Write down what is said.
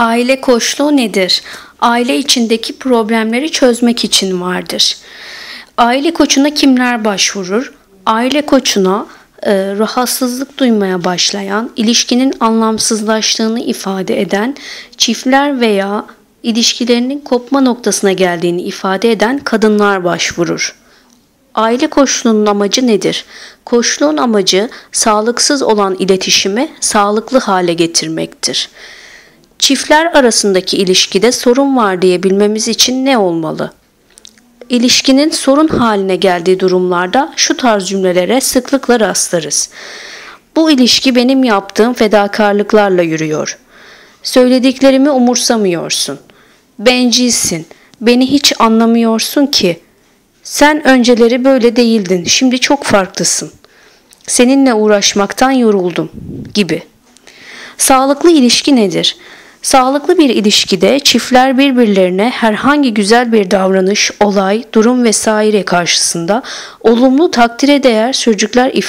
Aile koçluğu nedir? Aile içindeki problemleri çözmek için vardır. Aile koçuna kimler başvurur? Aile koçuna e, rahatsızlık duymaya başlayan, ilişkinin anlamsızlaştığını ifade eden çiftler veya ilişkilerinin kopma noktasına geldiğini ifade eden kadınlar başvurur. Aile koçluğunun amacı nedir? Koçluğun amacı sağlıksız olan iletişimi sağlıklı hale getirmektir. Çiftler arasındaki ilişkide sorun var diye bilmemiz için ne olmalı? İlişkinin sorun haline geldiği durumlarda şu tarz cümlelere sıklıkla rastlarız. Bu ilişki benim yaptığım fedakarlıklarla yürüyor. Söylediklerimi umursamıyorsun. Bencilsin. Beni hiç anlamıyorsun ki. Sen önceleri böyle değildin. Şimdi çok farklısın. Seninle uğraşmaktan yoruldum gibi. Sağlıklı ilişki nedir? Sağlıklı bir ilişkide çiftler birbirlerine herhangi güzel bir davranış, olay, durum vesaire karşısında olumlu takdire değer sözcükler ifade